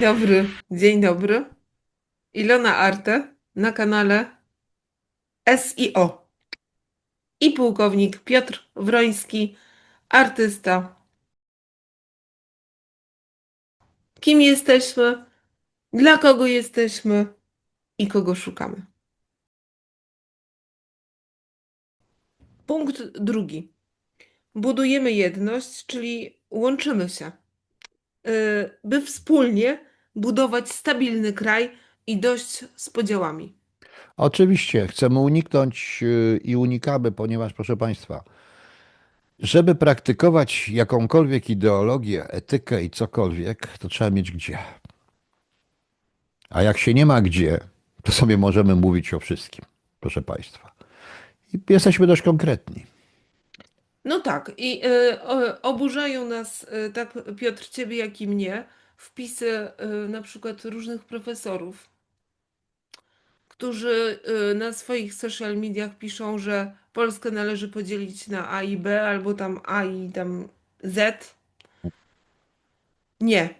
Dobry, dzień dobry. Ilona Arte na kanale SIO. I pułkownik Piotr Wroński, artysta. Kim jesteśmy, dla kogo jesteśmy i kogo szukamy. Punkt drugi. Budujemy jedność, czyli łączymy się, y, by wspólnie budować stabilny kraj i dość z podziałami. Oczywiście chcemy uniknąć yy, i unikamy, ponieważ, proszę Państwa, żeby praktykować jakąkolwiek ideologię, etykę i cokolwiek, to trzeba mieć gdzie. A jak się nie ma gdzie, to sobie możemy mówić o wszystkim, proszę Państwa. I jesteśmy dość konkretni. No tak, i y, oburzają nas, y, tak Piotr, ciebie jak i mnie, wpisy y, na przykład różnych profesorów, którzy y, na swoich social mediach piszą, że Polskę należy podzielić na A i B, albo tam A i tam Z. Nie,